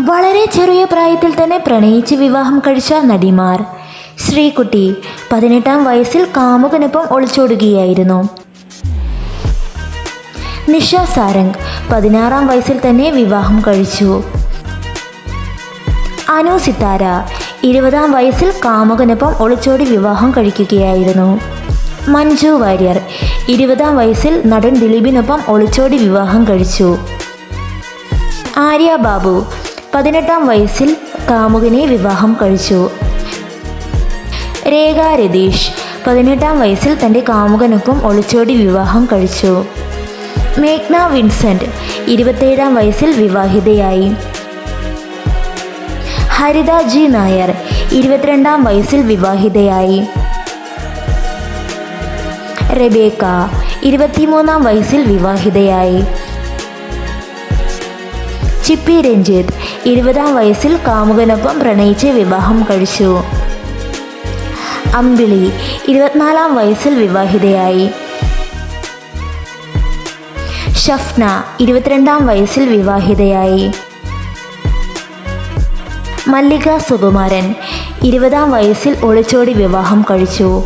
വളരെ ചെറിയ പ്രായത്തിൽ തന്നെ പ്രണയിച്ച് വിവാഹം കഴിച്ച നടിമാർ. ശ്രീകുട്ടി പതിനെട്ടാം വയസ്സിൽ കാമുകനൊപ്പം ഒളിച്ചോടുകയായിരുന്നു. നിഷ സാരംഗ് പതിനാറാം വയസ്സിൽ തന്നെ വിവാഹം കഴിച്ചു. അനു സിത്താര ഇരുപതാം വയസ്സിൽ കാമുകനൊപ്പം ഒളിച്ചോടി വിവാഹം കഴിക്കുകയായിരുന്നു. മഞ്ജു വാര്യർ ഇരുപതാം വയസ്സിൽ നടൻ ദിലീപിനൊപ്പം ഒളിച്ചോടി വിവാഹം കഴിച്ചു. ആര്യ ബാബു പതിനെട്ടാം വയസ്സിൽ കാമുകനെ വിവാഹം കഴിച്ചു. രേഖ രതീഷ് പതിനെട്ടാം വയസ്സിൽ തന്റെ കാമുകനൊപ്പം ഒളിച്ചോടി വിവാഹം കഴിച്ചു. മേഘ്ന വിൻസെന്റ് ഇരുപത്തേഴാം വയസ്സിൽ വിവാഹിതയായി. ഹരിത ജി നായർ ഇരുപത്തിരണ്ടാം വയസ്സിൽ വിവാഹിതയായി. റെബേക്ക ഇരുപത്തിമൂന്നാം വയസ്സിൽ വിവാഹിതയായി. ചിപ്പി രഞ്ജിത്ത് ഇരുപതാം വയസ്സിൽ കാമുകനൊപ്പം പ്രണയിച്ച് വിവാഹം കഴിച്ചു. അമ്പിളി ഇരുപത്തിനാലാം വയസ്സിൽ വിവാഹിതയായി. ഷഫ്ന ഇരുപത്തിരണ്ടാം വയസ്സിൽ വിവാഹിതയായി. മല്ലിക സുകുമാരൻ ഇരുപതാം വയസ്സിൽ ഒളിച്ചോടി വിവാഹം കഴിച്ചു.